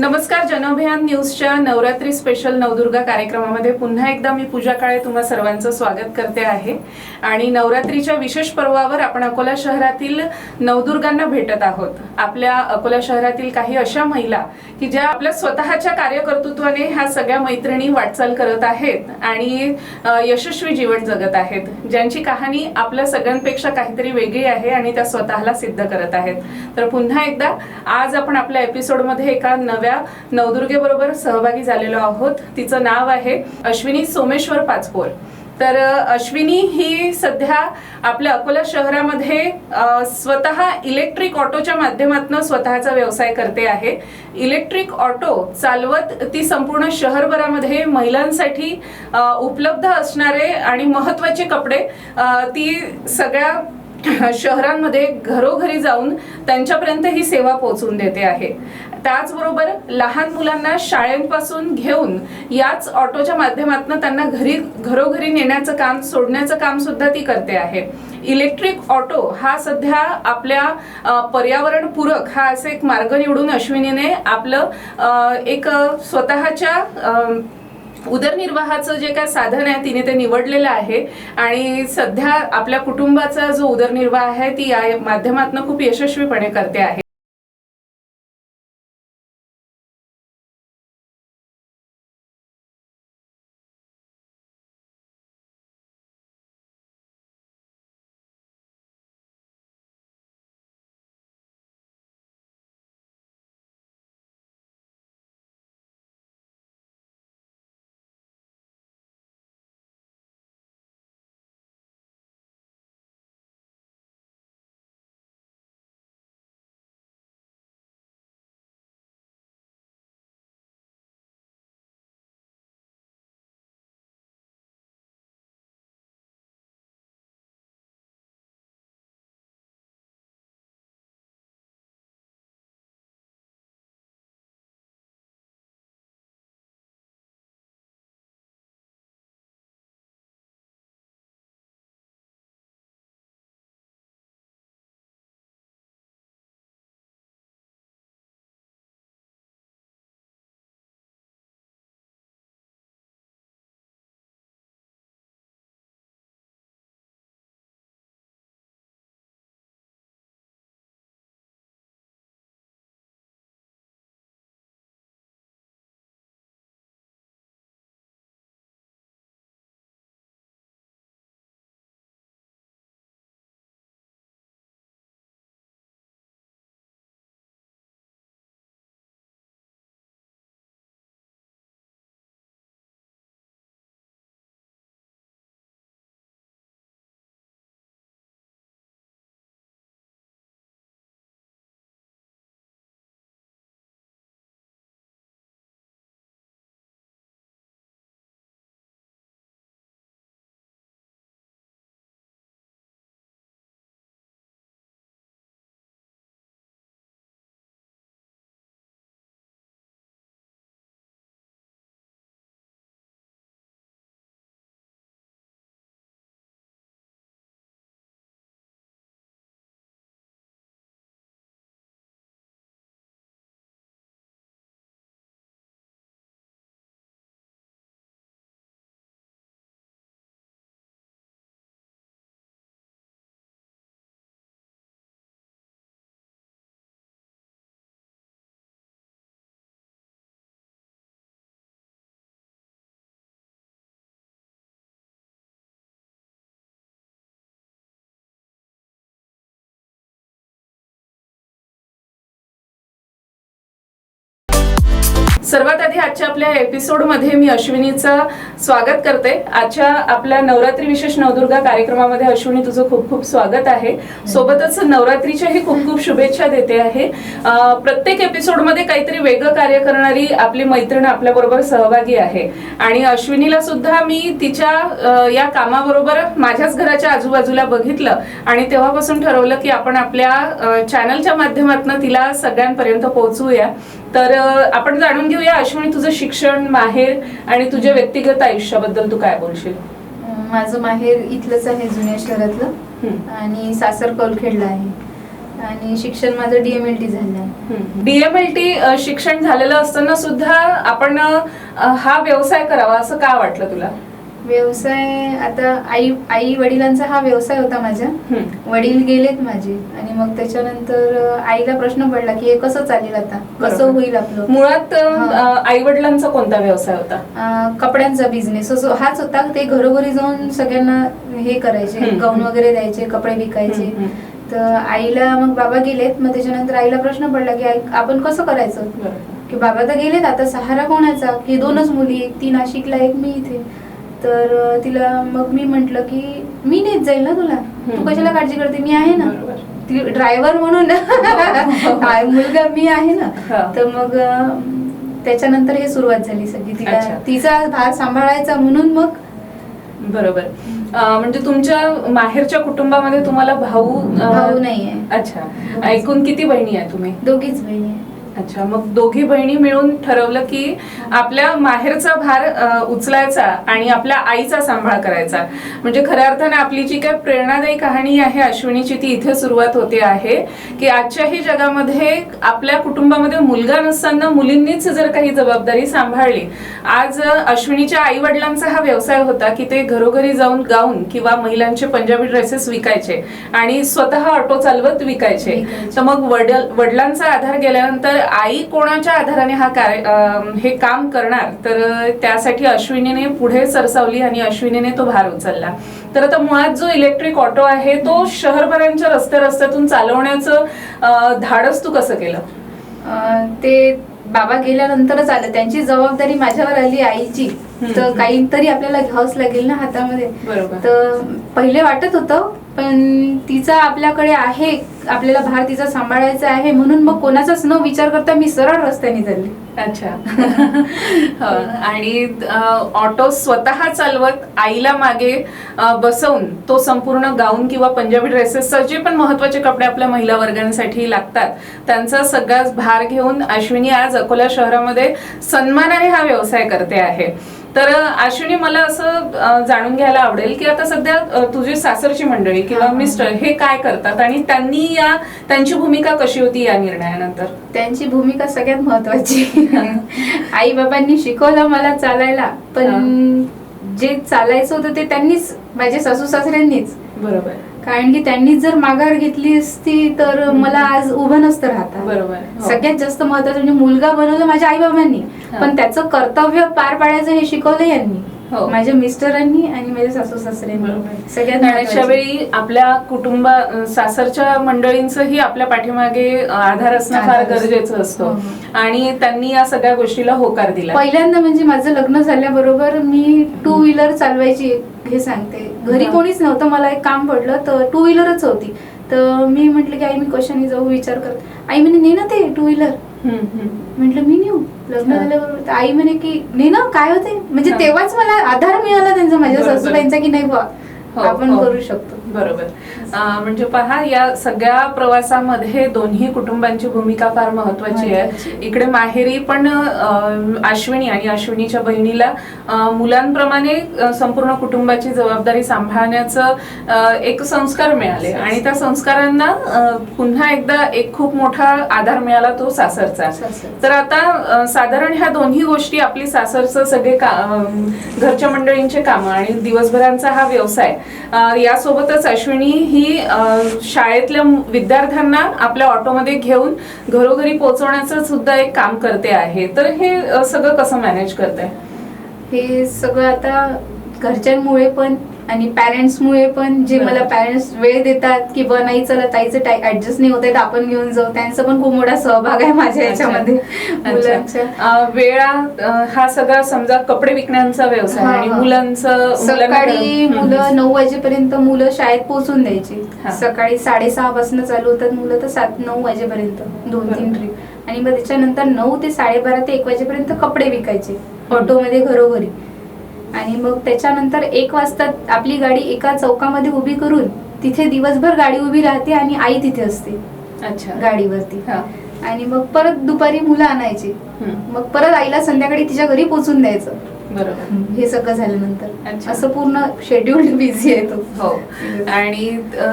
नमस्कार जनअभियान न्यूजच्या नवरात्री स्पेशल नवदुर्गा कार्यक्रमामध्ये पुन्हा एकदा मी पूजा काळे तुम्हा सर्वांचं स्वागत करते आहे. आणि नवरात्रीच्या विशेष पर्वावर आपण अकोला शहरातील नवदुर्गांना भेटत आहोत. आपल्या अकोला शहरातील काही अशा महिला की ज्या आपल्या स्वतःच्या कार्यकर्तृत्वाने ह्या सगळ्या मैत्रिणी वाटचाल करत आहेत आणि यशस्वी जीवन जगत आहेत. ज्यांची कहाणी आपल्या सगळ्यांपेक्षा काहीतरी वेगळी आहे आणि त्या स्वतःला सिद्ध करत आहेत. तर पुन्हा एकदा आज आपण आपल्या एपिसोडमध्ये एका नव्या नवदुर्गेबरोबर सहभागी झालेलो आहोत. तिचं नाव आहे अश्विनी सोमेश्वर पाचपोर तर अश्विनी ही सध्या आपल्या अकोला शहरामध्ये स्वतः इलेक्ट्रिक ऑटोच्या माध्यमातून स्वतःचा व्यवसाय करते आहे. इलेक्ट्रिक ऑटो चालवत ती संपूर्ण शहरभरामध्ये महिलांसाठी उपलब्ध असणारे आणि महत्त्वाचे कपडे ती सगळ्या शहरांमध्ये घरोघरी जाऊन त्यांच्यापर्यंत ही सेवा पोहोचून देते आहे. त्याचबरोबर लहान मुलांना शाळेपासून घेऊन याच ऑटोच्या माध्यमातून त्यांना घरी घरोघरी नेण्याचं काम सोडण्याचं काम सुद्धा ती करते आहे. इलेक्ट्रिक ऑटो हा सध्या आपल्या पर्यावरणपूरक हा असे एक मार्ग निवडून अश्विनीने आपलं एक स्वतःच्या उदरनिर्वाहाचं जे काय साधन आहे तिने ते निवडलेलं आहे. आणि सध्या आपल्या कुटुंबाचा जो उदरनिर्वाह आहे ती या माध्यमातून खूप यशस्वीपणे करते आहे. सर्वात आधी आजच्या आपल्या एपिसोडमध्ये मी अश्विनीचं स्वागत करते. आजच्या आपल्या नवरात्री विशेष नवदुर्गा कार्यक्रमामध्ये अश्विनी तुझं खूप खूप स्वागत आहे. सोबतच नवरात्रीच्याही खूप खूप शुभेच्छा देते आहे. प्रत्येक एपिसोडमध्ये काहीतरी वेगळं कार्य करणारी आपली मैत्रीण आपल्या बरोबर सहभागी आहे. आणि अश्विनीला सुद्धा मी तिच्या या कामाबरोबर माझ्याच घराच्या आजूबाजूला बघितलं आणि तेव्हापासून ठरवलं की आपण आपल्या चॅनलच्या माध्यमातून तिला सगळ्यांपर्यंत पोहोचवूया तर आपण जाणून घेऊया अश्विनी तुझं शिक्षण माहेर आणि तुझ्या व्यक्तिगत आयुष्याबद्दल तू काय बोलशील? माझं माहेर इथलंच आहे जुन्या शहरातलं. आणि सासर कौलखेडला आहे. आणि शिक्षण माझं डीएमएलटी झालं आहे. डीएमएलटी शिक्षण झालेलं असताना सुद्धा आपण हा व्यवसाय करावा असं का वाटलं तुला? व्यवसाय आता आई आई वडिलांचा हा व्यवसाय होता माझ्या. वडील गेलेत माझे आणि मग त्याच्यानंतर आईला प्रश्न पडला की हे कसं चालेल आता? कसं. होईल आपलं? मुळात. आई वडिलांचा कोणता व्यवसाय होता? कपड्यांचा बिझनेस हाच होता. ते घरोघरी जाऊन सगळ्यांना हे करायचे. गाऊन वगैरे द्यायचे कपडे विकायचे. तर आईला मग बाबा गेलेत. मग त्याच्यानंतर आईला प्रश्न पडला की आपण कसं करायचं. की बाबा तर गेलेत. आता सहारा कोणाचा? की दोनच मुली. ती नाशिकला एक मी इथे. तर तिला मग मी म्हंटल की मी नेत जाईल ना तुला? तू. कशाला काळजी करते? मी आहे ना. ती ड्रायव्हर म्हणून. हा, मुलगा मी आहे ना. तर मग त्याच्यानंतर हे सुरुवात झाली सगळी. तिला. तिचा भार सांभाळायचा म्हणून मग बरोबर. म्हणजे तुमच्या माहेरच्या कुटुंबामध्ये तुम्हाला भाऊ भाऊ नाहीये. अच्छा. ऐकून किती बहिणी आहे तुम्ही? दोघीच बहिणी आहे. अच्छा मग दोघी बहिणी मिळून ठरवलं की आपल्या माहेरचा भार उचलायचा आणि आपल्या आईचा सांभाळ करायचा म्हणजे खऱ्या अर्थाने आपली जी काही प्रेरणादायी कहाणी आहे अश्विनीची ती इथे सुरुवात होते आहे की आजच्याही जगामध्ये आपल्या कुटुंबामध्ये मुलगा नसताना मुलींनीच जर काही जबाबदारी सांभाळली आज अश्विनीच्या आई वडिलांचा हा व्यवसाय होता की ते घरोघरी जाऊन गाऊन किंवा महिलांचे पंजाबी ड्रेसेस विकायचे आणि स्वतः ऑटो चालवत विकायचे विकायचे. तर मग वडील वडिलांचा आधार गेल्यानंतर आई कोणाच्या आधाराने हा कार्य हे काम करणार? तर त्यासाठी अश्विनीने पुढे सरसावली आणि अश्विनीने तो भार उचलला. तर आता मुळात जो इलेक्ट्रिक ऑटो आहे तो शहरभरांच्या रस्ते रस्त्यातून चालवण्याचं धाडस तू कसं केलं? ते बाबा गेल्यानंतरच आलं. त्यांची जबाबदारी माझ्यावर आली आईची. तर काहीतरी आपल्याला घ्यावंच लागेल ना हातामध्ये. बरोबर. तर पहिले वाटत होतं पण तिचा आपल्याकडे आहे आपल्याला भार तिचा सांभाळायचा आहे म्हणून मग कोणाचाच न विचार करता मी सरळ रस्त्याने चालली. अच्छा. हो. आणि ऑटो स्वतः चालवत आईला मागे बसवून तो संपूर्ण गाऊन किंवा पंजाबी ड्रेसेस जे पण महत्त्वाचे कपडे आपल्या महिला वर्गांसाठी लागतात त्यांचा सगळाच भार घेऊन अश्विनी आज अकोला शहरामध्ये सन्मानाने हा व्यवसाय करते आहे. तर अश्विनी मला असं जाणून घ्यायला आवडेल की आता सध्या तुझी सासरची मंडळी किंवा. मिस्टर हे काय करतात आणि त्यांनी या त्यांची भूमिका कशी होती या निर्णयानंतर? त्यांची भूमिका सगळ्यात महत्वाची आई बाबांनी शिकवलं मला चालायला पण जे चालायचं होतं ते त्यांनीच माझ्या सासू सासऱ्यांनीच बरोबर. कारण की त्यांनी जर माघार घेतली असती तर. मला आज उभं नसतं राहता बरोबर हो. सगळ्यात जास्त महत्वाचं म्हणजे मुलगा बनवलं माझ्या आई बाबांनी. पण त्याचं कर्तव्य पार पाडायचं हे शिकवलं यांनी हो. माझ्या मिस्टरांनी आणि माझ्या सासू सासऱ्यांनी. सगळ्यात अशा महत्वाचं. वेळी आपल्या कुटुंबा सासरच्या मंडळींचंही आपल्या पाठीमागे आधार असणं फार आधार असतो. गरजेचं असतं हो, हो. आणि त्यांनी या सगळ्या गोष्टीला होकार दिला पहिल्यांदा म्हणजे माझं लग्न झाल्याबरोबर मी टू व्हीलर चालवायची हे सांगते घरी हा. कोणीच नव्हतं मला एक काम पडलं तर टू व्हीलरच होती तर मी म्हंटल की आई मी कशाने जाऊ विचार करत आई म्हणे ने ना ते टू व्हीलर हम्म, हम्म. म्हटलं मी नेऊ लग्न. झाल्याबरोबर तर आई म्हणे की ने ना काय होते म्हणजे. तेव्हाच मला आधार मिळाला त्यांचा माझ्या. सासूबाईंचा की नाही बा हो, आपण हो. करू शकतो बरोबर म्हणजे पहा या सगळ्या प्रवासामध्ये दोन्ही कुटुंबांची भूमिका फार महत्वाची आहे. इकडे माहेरी पण अश्विनी आणि अश्विनीच्या बहिणीला मुलांप्रमाणे संपूर्ण कुटुंबाची जबाबदारी सांभाळण्याचं एक संस्कार मिळाले आणि त्या संस्कारांना पुन्हा एकदा एक खूप मोठा आधार मिळाला तो सासरचा. तर आता साधारण ह्या दोन्ही गोष्टी आपली सासरचं सगळे का घरच्या मंडळींचे कामं आणि दिवसभरांचा हा व्यवसाय अं, यासोबतच अश्विनी ही शाळेतल्या विद्यार्थ्यांना आपल्या ऑटोमध्ये घेऊन घरोघरी पोहोचवण्याचं सुद्धा एक काम करते आहे. तर हे सगळं कसं मॅनेज करते? हे सगळं आता घरच्यांमुळे पण आणि पॅरेंट्समुळे पण जे. मला पॅरेंट्स वेळ देतात की बा नाही चला ताईचं ऍडजस्ट नाही होत आहे तर आपण घेऊन जाऊ त्यांचा पण खूप मोठा सहभाग आहे माझ्या याच्यामध्ये वेळा हा सगळा समजा कपडे विकण्याचा व्यवसाय आणि. मुलांचं सकाळी. मुलं नऊ वाजेपर्यंत मुलं शाळेत पोहोचून द्यायची. सकाळी साडेसहा पासून चालू होतात मुलं तर सात नऊ वाजेपर्यंत दोन तीन. ट्रिप आणि मग त्याच्यानंतर नऊ ते साडेबारा ते एक वाजेपर्यंत कपडे विकायचे ऑटोमध्ये घरोघरी आणि मग त्याच्यानंतर एक वाजता आपली गाडी एका चौकामध्ये उभी करून तिथे दिवसभर गाडी उभी राहते आणि आई तिथे असते. अच्छा. गाडीवरती. हा. आणि मग परत दुपारी मुलं आणायची. मग परत आईला संध्याकाळी तिच्या घरी पोचून द्यायचं. बरोबर. हे सगळं झाल्यानंतर. अच्छा. असं पूर्ण शेड्यूल बिझी आहे तो. हो. आणि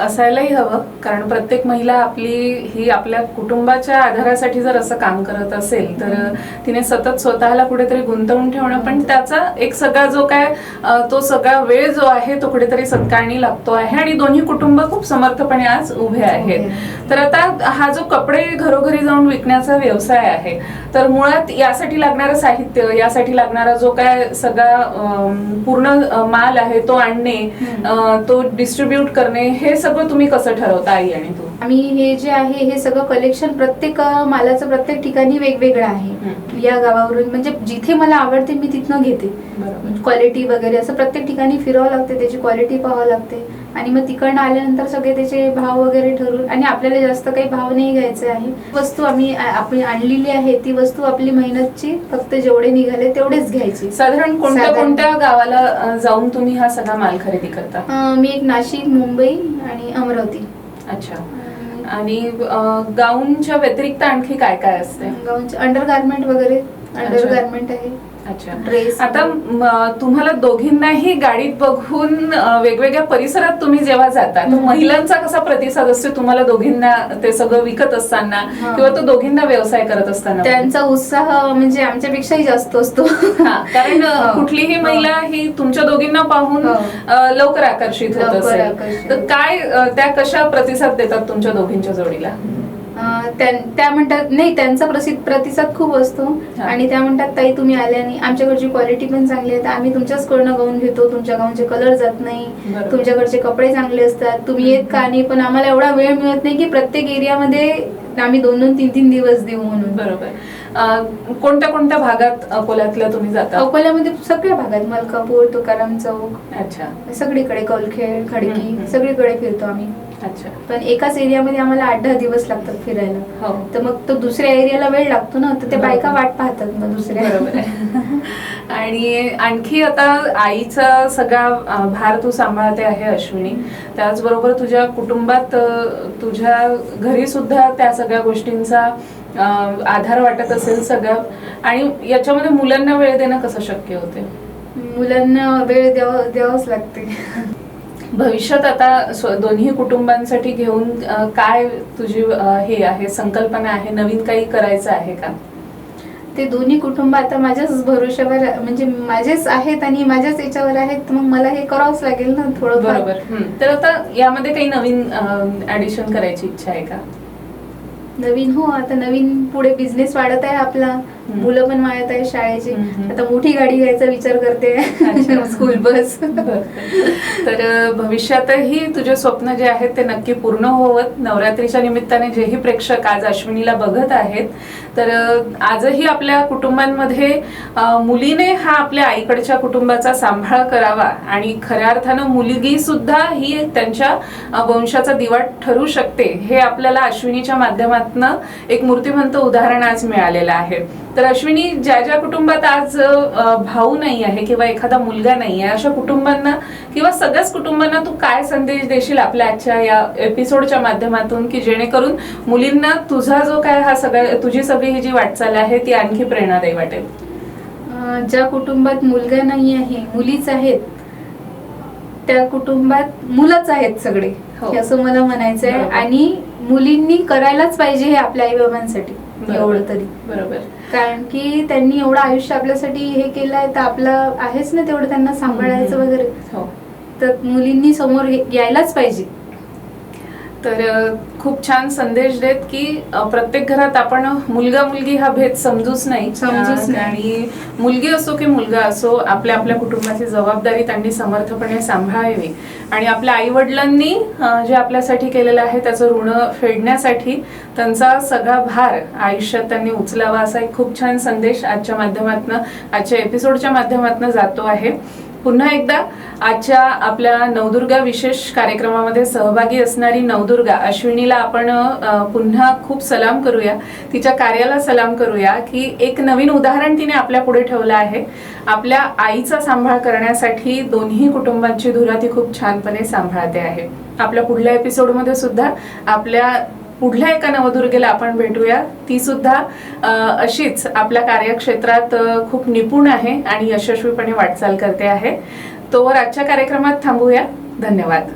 असायलाही हवं कारण प्रत्येक महिला आपली ही आपल्या कुटुंबाच्या आधारासाठी जर असं काम करत असेल तर तिने सतत स्वतःला कुठेतरी गुंतवून ठेवणं पण त्याचा एक सगळा जो काय तो सगळा वेळ जो आहे तो कुठेतरी सत्कारणी लागतो आहे. आणि दोन्ही कुटुंब खूप समर्थपणे आज उभे आहेत. तर आता हा जो कपडे घरोघरी जाऊन विकण्याचा व्यवसाय आहे तर मुळात यासाठी लागणारं साहित्य यासाठी लागणारा जो काय सगळा पूर्ण माल आहे तो आणणे तो डिस्ट्रीब्यूट करणे हे सगळं तुम्ही कसं ठरवता आई आणि तू? आम्ही हे जे आहे हे सगळं कलेक्शन प्रत्येक मालाचं प्रत्येक ठिकाणी वेगवेगळं आहे. या गावावरून म्हणजे जिथे मला आवडते मी तिथनं घेते. क्वालिटी वगैरे असं प्रत्येक ठिकाणी फिरावं लागते त्याची क्वालिटी पाहावं लागते. आणि मग तिकडनं आल्यानंतर सगळे त्याचे भाव वगैरे ठरवून आणि आपल्याला जास्त काही भाव नाही घ्यायचे आहे. वस्तू आम्ही आ- आपण आणलेली आहे ती वस्तू आपली मेहनतची फक्त जेवढे निघाले तेवढेच घ्यायची. साधारण कोणत्या साधारण- कोणत्या गावाला जाऊन तुम्ही हा सगळा माल खरेदी करता? अं, मी एक नाशिक मुंबई आणि अमरावती. अच्छा. अं, आणि अ, गाऊनच्या व्यतिरिक्त आणखी काय काय असते? गावचे अंडर गार्मेंट वगैरे अंडर गार्मेंट आहे. अच्छा ड्रेस आता म, तुम्हाला दोघींनाही गाडीत बघून अ, वेगवेगळ्या परिसरात तुम्ही जेव्हा जाता तर. महिलांचा कसा प्रतिसाद असतो तुम्हाला दोघींना ते सगळं विकत असताना हा. किंवा तो दोघींना व्यवसाय करत असताना त्यांचा उत्साह म्हणजे आमच्यापेक्षाही जास्त असतो हा, कारण अ, हो. कुठलीही हो. महिला ही तुमच्या दोघींना पाहून हो. अ, लवकर आकर्षित होत लवकर असेल आकर्षित. तर काय अ, त्या कशा प्रतिसाद देतात तुमच्या दोघींच्या जोडीला त्यां- म्हणतात नाही त्यांचा प्रसिद्ध प्रतिसाद खूप असतो. आणि त्या म्हणतात ताई तुम्ही आल्याने आमच्याकडची क्वालिटी पण चांगली आहे. आम्ही तुमच्याचकडनं गाऊन घेतो. तुमच्या गाऊनचे कलर जात नाही. तुमच्याकडचे कपडे चांगले असतात. तुम्ही येत का नाही? पण आम्हाला एवढा वेळ मिळत नाही की प्रत्येक एरियामध्ये आम्ही दोन दोन तीन तीन दिवस देऊ म्हणून. बरोबर. कोणत्या कोणत्या भागात अकोल्यातल्या तुम्ही जाता? अकोल्यामध्ये सगळ्या भागात मलकापूर तुकाराम चौक अच्छा. सगळीकडे कौलखेड खडकी. सगळीकडे फिरतो आम्ही. अच्छा. पण एकाच एरियामध्ये आम्हाला आठ दहा दिवस लागतात फिरायला. हो. तर मग तो दुसऱ्या एरियाला वेळ लागतो ना तर ते. बायका वाट पाहतात मग दुसऱ्या. बरोबर आहे. आणि आणखी आता आईचा सगळा भार तू सांभाळते आहे अश्विनी. त्याचबरोबर तुझ्या कुटुंबात तुझ्या घरी सुद्धा त्या सगळ्या गोष्टींचा आधार वाटत असेल सगळं. आणि याच्यामध्ये मुलांना वेळ देणं कसं शक्य होते? मुलांना वेळ द्यावा द्यावंच लागते. भविष्यात आता दोन्ही कुटुंबांसाठी घेऊन काय तुझी हे आहे संकल्पना आहे नवीन काही करायचं आहे का? ते दोन्ही कुटुंब आता माझ्याच भरोश्यावर म्हणजे माझेच आहेत आणि माझ्याच याच्यावर आहेत मग मला हे करावंच लागेल ना थोडं बरोबर. तर आता यामध्ये काही नवीन ऍडिशन करायची इच्छा आहे का? नवीन हो आता नवीन पुढे बिझनेस वाढत आहे आपला. मुलं पण वाढत आहे शाळेची. आता मोठी गाडी घ्यायचा विचार करते. School bus. तर भविष्यातही तुझे स्वप्न जे आहेत ते नक्की पूर्ण होवत. नवरात्रीच्या निमित्ताने जेही प्रेक्षक आज अश्विनीला बघत आहेत. तर आजही आपल्या कुटुंबांमध्ये मुलीने हा आपल्या आईकडच्या कुटुंबाचा सांभाळ करावा आणि खऱ्या अर्थानं मुलगी सुद्धा ही त्यांच्या वंशाचा दिवा ठरू शकते हे आपल्याला अश्विनीच्या माध्यमातून एक मूर्तिमंत उदाहरण आज मिळालेलं आहे. तर अश्विनी ज्या ज्या कुटुंबात आज भाऊ नाही आहे किंवा एखादा मुलगा नाही आहे अशा कुटुंबांना किंवा सगळ्याच कुटुंबांना तू काय संदेश देशील आपल्या आजच्या या एपिसोडच्या माध्यमातून की जेणेकरून मुलींना तुझा जो काय हा सगळ्या तुझी सगळी ही जी वाटचाल आहे ती आणखी प्रेरणादायी वाटेल ज्या कुटुंबात मुलगा नाही आहे मुलीच आहेत त्या कुटुंबात मुलंच आहेत सगळे हो. असं मला म्हणायचंय बरोबर. आणि मुलींनी करायलाच पाहिजे हे आपल्या आई बाबांसाठी. एवढं तरी बरोबर कारण की त्यांनी एवढं आयुष्य आपल्यासाठी हे केलंय तर आपलं आहेच ना तेवढं त्यांना सांभाळायचं. वगैरे. हो. तर मुलींनी समोर यायलाच पाहिजे. तर खूप छान संदेश देत की प्रत्येक घरात आपण मुलगा मुलगी हा भेद समजूच नाही. समजूच नाही. आणि मुलगी असो की मुलगा असो आपल्या आपल्या कुटुंबाची जबाबदारी त्यांनी समर्थपणे सांभाळावी. आणि आपल्या आई वडिलांनी जे आपल्यासाठी केलेलं आहे त्याचं ऋण फेडण्यासाठी त्यांचा सगळा भार आयुष्यात त्यांनी उचलावा असा एक खूप छान संदेश आजच्या माध्यमातून आजच्या एपिसोडच्या माध्यमातून जातो आहे. पुन्हा एकदा आजच्या आपल्या नवदुर्गा विशेष कार्यक्रमामध्ये सहभागी असणारी नवदुर्गा अश्विनीला आपण पुन्हा खूप सलाम करूया. तिच्या कार्याला सलाम करूया की एक नवीन उदाहरण तिने आपल्या पुढे ठेवलं आहे. आपल्या आईचा सांभाळ करण्यासाठी दोन्ही कुटुंबांची धुरा ती खूप छानपणे सांभाळते आहे. आपल्या पुढल्या एपिसोडमध्ये सुद्धा आपल्या पुढल्या एका नवदुर्गेला आपण भेटूया. ती सुद्धा अशीच आपल्या कार्यक्षेत्रात खूप निपुण आहे आणि यशस्वीपणे वाटचाल करते आहे. तोवर आजच्या कार्यक्रमात थांबूया. धन्यवाद.